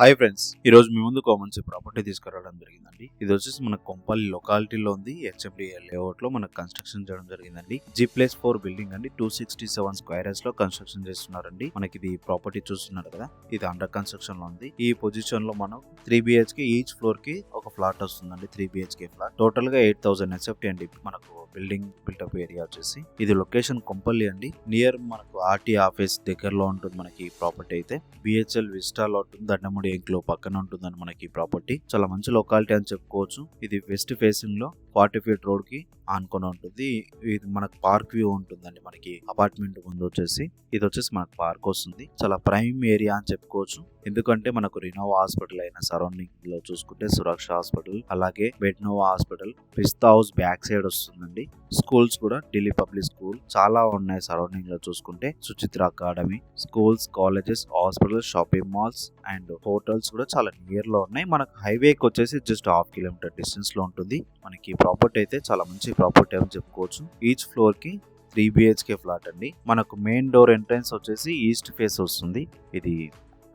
Hi friends ఈ రోజు మీ ముందుకు ఒక మంచి ప్రాపర్టీ తీసుకురావడం జరిగిందండి. ఇది వచ్చేసి మన కొంపల్లి లొకాలిటీలో ఉంది. హెచ్ఎండి లేఅవుట్లో మనకు కన్స్ట్రక్షన్ చేయడం జరిగిందండి. జీ ప్లేస్ ఫోర్ బిల్డింగ్ అండి. టూ సిక్స్టీ సెవెన్ స్క్వేర్స్లో కన్స్ట్రక్షన్ చేస్తున్నారండి. మనకి ఇది ప్రాపర్టీ చూస్తున్నారు కదా ఇది అండర్ కన్స్ట్రక్షన్లో ఉంది. ఈ పొజిషన్లో మనం త్రీ బిహెచ్కే ఈచ్ ఫ్లోర్కి ఒక ఫ్లాట్ వస్తుందండి. త్రీ బిహెచ్కే ఫ్లాట్ టోటల్గా ఎయిట్ థౌసండ్ ఎస్ఎఫ్టీ అండి మనకు బిల్డింగ్ బిల్డప్ ఏరియా వచ్చేసి. ఇది లొకేషన్ కొంపల్లి అండి. నియర్ మనకు ఆర్టీ ఆఫీస్ దగ్గరలో ఉంటుంది మనకి ప్రాపర్టీ అయితే. బిహెచ్ఎల్ విస్టాల్ ఉంటుంది దండముడి ఎంక్లో పక్కన ఉంటుందని మనకి ప్రాపర్టీ. చాలా మంచి లొకాలిటీ అని చెప్పుకోవచ్చు. ఇది వెస్ట్ ఫేసింగ్లో ఫార్టీ ఫీట్ రోడ్కి ఆనుకొని ఉంటుంది. ఇది మనకు పార్క్ వ్యూ ఉంటుందండి మనకి. అపార్ట్మెంట్ ముందు వచ్చేసి. ఇది వచ్చేసి మనకు పార్క్ వస్తుంది. చాలా ప్రైమ్ ఏరియా అని చెప్పుకోవచ్చు. ఎందుకంటే మనకు రినోవా హాస్పిటల్ అయిన సరౌండింగ్లో చూసుకుంటే సురక్ష హాస్పిటల్ అలాగే బెడ్నోవా hospital Pista house back side వస్తుందండి. స్కూల్స్ కూడా ఢిల్లీ పబ్లిక్ స్కూల్ చాలా ఉన్నాయి సరౌండింగ్లో చూసుకుంటే. Suchitra academy schools colleges hospitals shopping malls and hotels కూడా చాలా నియర్లో ఉన్నాయి. మనకు హైవేకి వచ్చేసి జస్ట్ హాఫ్ కిలోమీటర్ డిస్టెన్స్లో ఉంటుంది. మనకి ప్రాపర్టీ అయితే చాలా మంచి ప్రాపర్టీ అని చెప్పుకోవచ్చు. ఈచ్ ఫ్లోర్కి త్రీ బిహెచ్కే ఫ్లాట్ అండి. మనకు మెయిన్ డోర్ ఎంట్రన్స్ వచ్చేసి ఈస్ట్ ఫేస్ వస్తుంది. ఇది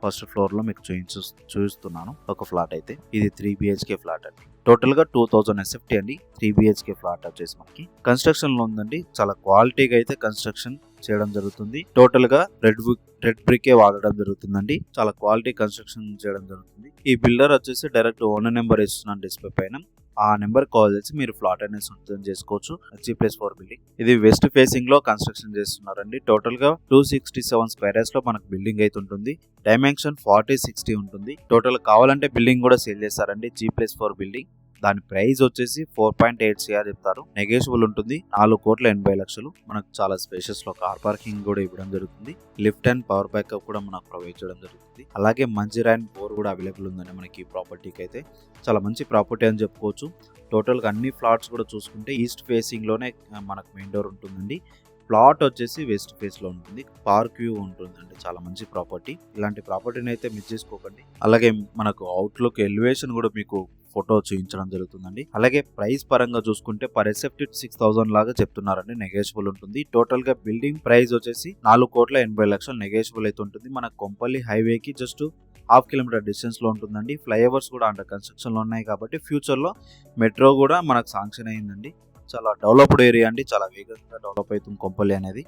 ఫస్ట్ ఫ్లోర్లో మీకు చూపించు చూపిస్తున్నాను ఒక ఫ్లాట్ అయితే. ఇది త్రీ బిహెచ్కే ఫ్లాట్ అండి. టోటల్గా టూ థౌజండ్ ఎస్ఎఫ్టీ అండి. త్రీ బిహెచ్కే ఫ్లాట్ వచ్చేసి మనకి. కన్స్ట్రక్షన్లో ఉందండి చాలా క్వాలిటీగా అయితే కన్స్ట్రక్షన్ చేయడం జరుగుతుంది. టోటల్గా రెడ్ రెడ్ బ్రికే వాడడం జరుగుతుందండి. చాలా క్వాలిటీ కన్స్ట్రక్షన్ చేయడం జరుగుతుంది. ఈ బిల్డర్ వచ్చేసి డైరెక్ట్ ఓనర్ నెంబర్ ఇస్తున్నాను డిస్ప్లే పైన. ఆ నెంబర్ కాల్ చేసి మీరు ఫ్లాట్ అనేది సొంతం చేసుకోవచ్చు. జీ ప్లస్ ఫోర్ బిల్డింగ్ ఇది వెస్ట్ ఫేసింగ్లో కన్స్ట్రక్షన్ చేస్తున్నారండి. టోటల్గా టూ సిక్స్టీ సెవెన్ స్క్వేర్స్లో మనకు బిల్డింగ్ అయితే ఉంటుంది. డైమెన్షన్ ఫార్టీ సిక్స్టీ ఉంటుంది. టోటల్ కావాలంటే బిల్డింగ్ కూడా సేల్ చేస్తారండి. జీ ప్లస్ ఫోర్ బిల్డింగ్ దాని ప్రైస్ వచ్చేసి ఫోర్ పాయింట్ ఎయిట్ సిఆర్ చెప్తారు. నెగేషియబుల్ ఉంటుంది. నాలుగు కోట్ల ఎనభై లక్షలు. మనకు చాలా స్పేషియస్లో కార్ పార్కింగ్ కూడా ఇవ్వడం జరుగుతుంది. లిఫ్ట్ అండ్ పవర్ బ్యాకప్ కూడా మనకు ప్రొవైడ్ చేయడం జరుగుతుంది. అలాగే మంచి ర్యాన్ బోర్ కూడా అవైలబుల్ ఉందండి మనకి ఈ ప్రాపర్టీకి అయితే. చాలా మంచి ప్రాపర్టీ అని చెప్పుకోవచ్చు. టోటల్గా అన్ని ఫ్లాట్స్ కూడా చూసుకుంటే ఈస్ట్ ఫేసింగ్లోనే మనకు మెయిన్ డోర్ ఉంటుందండి. ప్లాట్ వచ్చేసి వెస్ట్ ఫేస్లో ఉంటుంది. పార్క్ వ్యూ ఉంటుందండి. చాలా మంచి ప్రాపర్టీ ఇలాంటి ప్రాపర్టీని అయితే మిస్ చేసుకోకండి. అలాగే మనకు అవుట్లుక్ ఎలివేషన్ కూడా మీకు ఫోటో చూపించడం జరుగుతుందండి. అలాగే ప్రైస్ పరంగా చూసుకుంటే పర్ ఎసెప్టెడ్ సిక్స్ థౌసండ్ లాగా చెప్తున్నారండి. నెగోషియబుల్ ఉంటుంది. టోటల్గా బిల్డింగ్ ప్రైస్ వచ్చేసి నాలుగు కోట్ల ఎనభై లక్షలు నెగోషియబుల్ అయితే ఉంటుంది. మన కొంపల్లి హైవేకి జస్ట్ హాఫ్ కిలోమీటర్ డిస్టెన్స్లో ఉంటుందండి. ఫ్లైఓవర్స్ కూడా అండర్ కన్స్ట్రక్షన్లో ఉన్నాయి కాబట్టి ఫ్యూచర్లో మెట్రో కూడా మనకు శాంక్షన్ అయిందండి చాలా డెవలప్డ్ ఏరియా అండి. చాలా వేగంగా డెవలప్ అవుతుంది కొంపల్లి అనేది.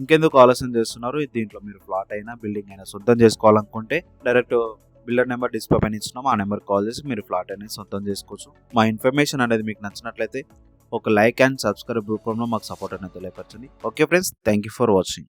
ఇంకెందుకు ఆలోచన చేస్తున్నారు? దీంట్లో మీరు ప్లాట్ అయినా బిల్డింగ్ అయినా సొంతం చేసుకోవాలనుకుంటే డైరెక్ట్ బిల్డర్ నెంబర్ డిస్ప్లే పైన ఇచ్చినాం ఆ నెంబర్ కాల్ చేసి మీరు ఫ్లాట్ అనేది సొంతం చేసుకోవచ్చు. మా ఇన్ఫర్మేషన్ అనేది మీకు నచ్చినట్లయితే ఒక లైక్ అండ్ సబ్స్క్రైబ్ రూపంలో మాకు సపోర్ట్ అనేది తెలియపరచండి. Okay friends thank you for watching.